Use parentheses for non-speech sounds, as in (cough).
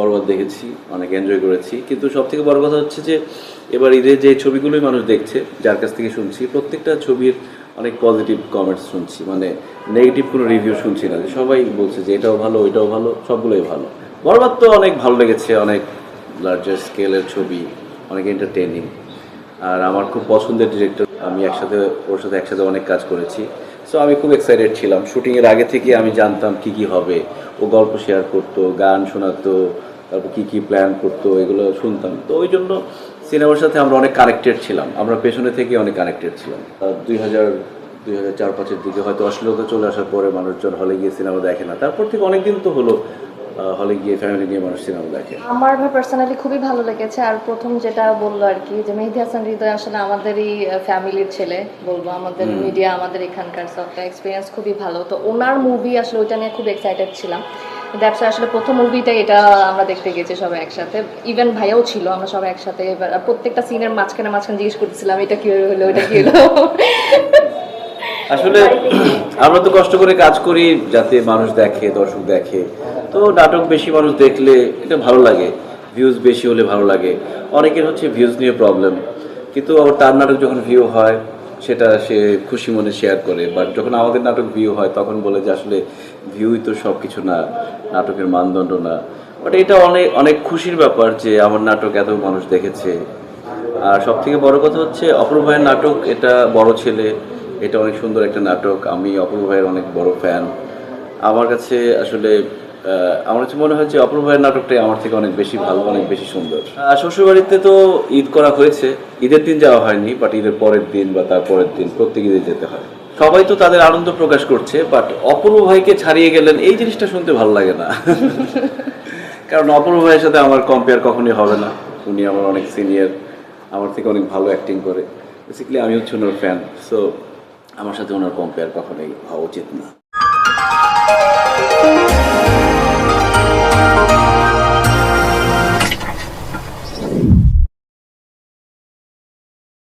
হল দেখেছি, অনেক এনজয় করেছি। কিন্তু সব থেকে বড় কথা হচ্ছে যে, এবার ঈদের যে ছবিগুলোই মানুষ দেখছে, যার কাছ থেকে শুনছি, প্রত্যেকটা ছবির অনেক পজিটিভ কমেন্টস শুনছি। মানে নেগেটিভ কোনো রিভিউ শুনছি না। সবাই বলছে যে, এটাও ভালো, ওইটাও ভালো, সবগুলোই ভালো। বরবাদ তো অনেক ভালো লেগেছে, অনেক লার্জার স্কেলের ছবি, অনেক এন্টারটেনিং আর আমার খুব পছন্দের ডিরেক্টর আমি একসাথে, ওর সাথে একসাথে অনেক কাজ করেছি। সো আমি খুব এক্সাইটেড ছিলাম। শুটিংয়ের আগে থেকে আমি জানতাম কি কি হবে। ও গল্প শেয়ার করতো, গান শোনাতো, তারপর কী কী প্ল্যান করতো, এগুলো শুনতাম। তো ওই জন্য সিনেমার সাথে আমরা অনেক কানেক্টেড ছিলাম। আমরা পেছনে থেকে অনেক কানেক্টেড ছিলাম। দুই হাজার দুই হাজার চার পাঁচের দিকে হয়তো অশ্লীলতা চলে আসার পরে মানুষজন হলে গিয়ে সিনেমা দেখে না। তারপর থেকে অনেকদিন তো হলো হলে গিয়ে ফ্যামিলি নিয়ে মানুষ সিনেমা দেখে। আমার পার্সোনালি খুবই ভালো লেগেছে আর প্রথম যেটা বলল আর কি যে মেহেদি হাসান হৃদয় আসলে আমাদেরই ফ্যামিলির ছেলে বলব আমাদের মিডিয়া আমাদের এখানকার সবটা এক্সপিরিয়েন্স খুবই ভালো। তো ওনার মুভি আসলে ওইটা নিয়ে খুব এক্সাইটেড ছিলাম। দ্যাটস আসলে প্রথম মুভিটা এটা আমরা দেখতে গেছি সবাই একসাথে। ইভেন ভাইয়াও ছিল আমরা সবাই একসাথে প্রত্যেকটা সিনের মাঝখানে মাঝখানে জিজ্ঞেস করতেছিলাম এটা কি হলো ওটা কি হলো? (laughs) আসলে আমরা তো কষ্ট করে কাজ করি যাতে মানুষ দেখে দর্শক দেখে। তো নাটক বেশি মানুষ দেখলে এটা ভালো লাগে ভিউজ বেশি হলে ভালো লাগে। অনেকের হচ্ছে ভিউজ নিয়ে প্রবলেম কিন্তু আবার তার নাটক যখন ভিউ হয় সেটা সে খুশি মনে শেয়ার করে। বাট যখন আমাদের নাটক ভিউ হয় তখন বলে যে আসলে ভিউই তো সব কিছু না নাটকের মানদণ্ড না। বাট এটা অনেক অনেক খুশির ব্যাপার যে আমার নাটক এত মানুষ দেখেছে। আর সব থেকে বড় কথা হচ্ছে অপূর্ব ভাইয়ের নাটক এটা বড় ছেলে। এটা অনেক সুন্দর একটা নাটক। আমি অপূর্ব ভাইয়ের অনেক বড় ফ্যান আমার কাছে আসলে আমার কাছে মনে হয় যে অপূর্ব ভাইয়ের নাটকটাই আমার থেকে অনেক বেশি ভালো, অনেক বেশি সুন্দর। শ্বশুরবাড়িতে তো ঈদ করা হয়েছে। ঈদের দিন যাওয়া হয়নি বাট ঈদের পরের দিন বা তার পরের দিন প্রত্যেক ঈদে যেতে হয়। সবাই তো তাদের আনন্দ প্রকাশ করছে বাট অপূর্ব ভাইকে ছাড়িয়ে গেলেন, এই জিনিসটা শুনতে ভালো লাগে না। (laughs) কারণ অপূর্ব ভাইয়ের সাথে আমার কম্পেয়ার কখনোই হবে না। উনি আমার অনেক সিনিয়র আমার থেকে অনেক ভালো অ্যাক্টিং করে। বেসিক্যালি আমি হচ্ছে ওনার ফ্যান সো আমার সাথে ওনার কম্পেয়ার কখনোই হওয়া উচিত না।